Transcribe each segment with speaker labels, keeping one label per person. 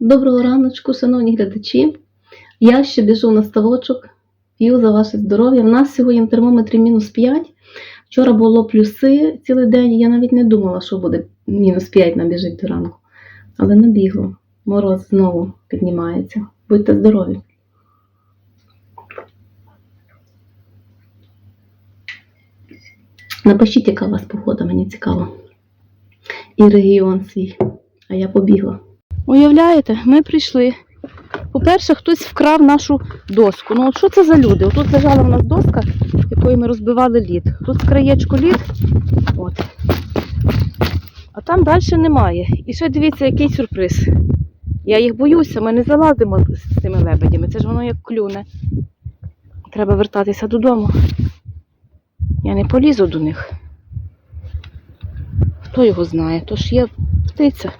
Speaker 1: Доброго раночку, шановні глядачі. Я ще біжу на ставочок, п'ю за ваше здоров'я. У нас сьогодні на термометрі мінус 5. Вчора було плюси цілий день. Я навіть не думала, що буде мінус 5 набіжить до ранку. Але набігло. Мороз знову піднімається. Будьте здорові. Напишіть, яка у вас погода, мені цікаво. І регіон свій. А я побігла. Уявляєте, ми прийшли. По-перше, хтось вкрав нашу доску. Ну, от що це за люди? Тут лежала в нас доска, якою ми розбивали лід. Тут краєчку лід. От. А там далі немає. І ще дивіться, який сюрприз. Я їх боюся, ми не залазимо з цими лебедями. Це ж воно як клюне. Треба вертатися додому. Я не полізу до них. Хто його знає? То ж є птиця.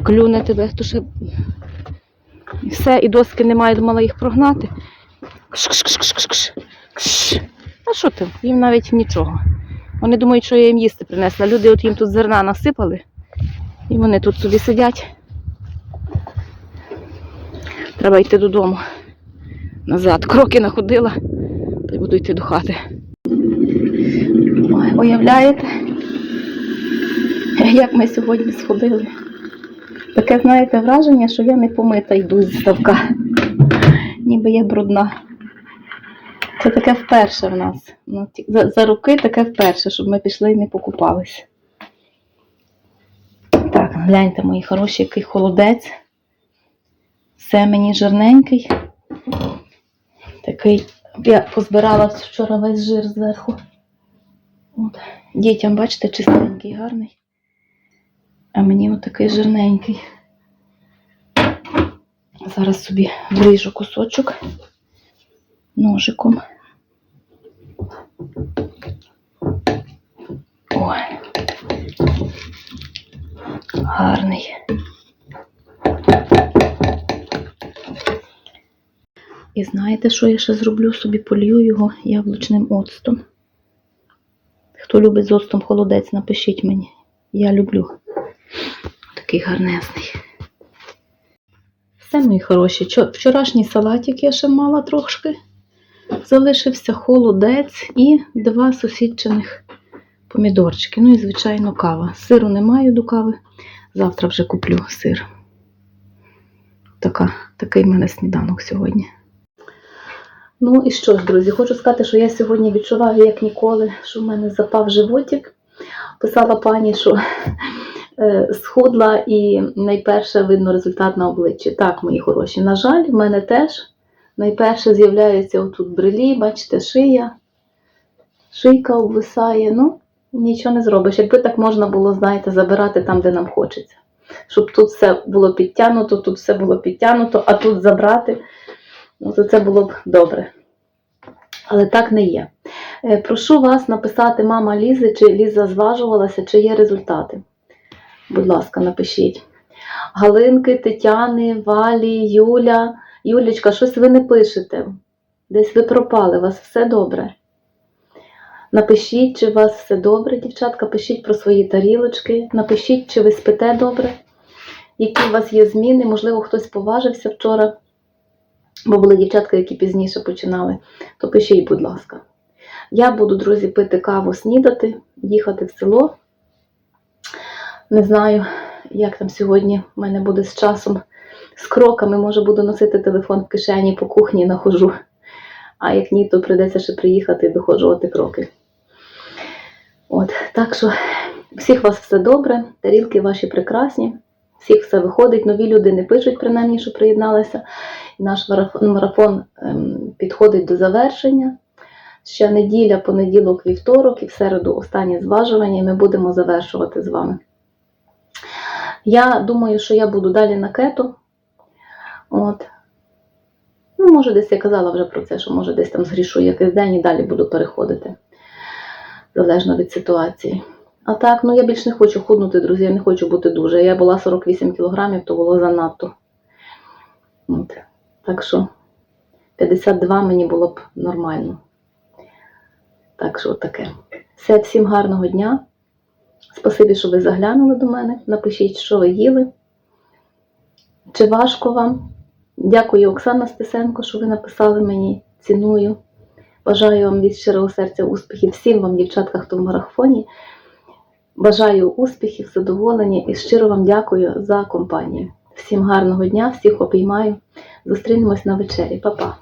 Speaker 1: Клюне тебе, то ще все, і доски немає, думала їх прогнати. А що ти? Їм навіть нічого. Вони думають, що я їм їсти принесла. Люди от їм тут зерна насипали, і вони тут собі сидять. Треба йти додому. Назад. Кроки находила, та й буду йти до хати. Ой, уявляєте, як ми сьогодні сходили? Таке, знаєте, враження, що я не помита йду зі ставка. Ніби я брудна. Це таке вперше в нас. Ну, за, за роки таке вперше, щоб ми пішли і не покупались. Так, гляньте, мої хороші, який холодець. Все мені жирненький. Такий. Я позбирала вчора весь жир зверху. От. Дітям, бачите, чистенький, гарний. А мені отакий жирненький. Зараз собі вріжу кусочок ножиком. Ой. Гарний. І знаєте, що я ще зроблю? Собі полью його яблучним оцтом. Хто любить з оцтом холодець, напишіть мені. Я люблю. Такий гарнезний. Все, мої хороші. Вчорашній салатик я ще мала трошки. Залишився холодець і два сусідчиних помідорчики. Ну і, звичайно, кава. Сиру не маю до кави. Завтра вже куплю сир. Така, такий в мене сніданок сьогодні. Ну і що ж, друзі, хочу сказати, що я сьогодні відчуваю, як ніколи, що в мене запав животик. Писала пані, що схудла і найперше видно результат на обличчі. Так, мої хороші. На жаль, в мене теж найперше з'являється отут брелі, бачите, шия, шийка обвисає. Ну, нічого не зробиш. Якби так можна було, знаєте, забирати там, де нам хочеться. Щоб тут все було підтягнуто, тут все було підтягнуто, а тут забрати, ну, то це було б добре. Але так не є. Е, Прошу вас написати мама Лізи, чи Ліза зважувалася, чи є результати. Будь ласка, напишіть. Галинки, Тетяни, Валі, Юля. Юлічка, щось ви не пишете. Десь ви пропали, у вас все добре. Напишіть, чи у вас все добре, дівчатка, пишіть про свої тарілочки, напишіть, чи ви спите добре, які у вас є зміни, можливо, хтось поважився вчора, бо були дівчатка, які пізніше починали, то пишіть, будь ласка. Я буду, друзі, пити каву, снідати, їхати в село. Не знаю, як там сьогодні в мене буде з часом, з кроками, може буду носити телефон в кишені по кухні нахожу. А як ні, то прийдеться ще приїхати і доходжувати кроки. От, так що всіх вас все добре, тарілки ваші прекрасні, всіх все виходить. Нові люди не пишуть, принаймні, що приєдналися. Наш марафон, марафон ем, підходить до завершення. Ще неділя, понеділок, вівторок і в середу останнє зважування, і ми будемо завершувати з вами. Я думаю, що я буду далі на кето. От. Ну, може, десь я казала вже про це, що може десь там згрішу якийсь день і далі буду переходити. Залежно від ситуації. А так, ну я більш не хочу худнути, друзі, я не хочу бути дуже. Я була 48 кілограмів, то було занадто. От. Так що 52 мені було б нормально. Так що таке. Все, всім гарного дня. Спасибі, що ви заглянули до мене. Напишіть, що ви їли. чи важко вам. Дякую, Оксана Стесенко, що ви написали мені. Ціную. Бажаю вам від щирого серця успіхів всім вам, дівчатка, хто в марафоні. Бажаю успіхів, задоволення і щиро вам дякую за компанію. Всім гарного дня, всіх обіймаю. Зустрінемось на вечері. Па-па.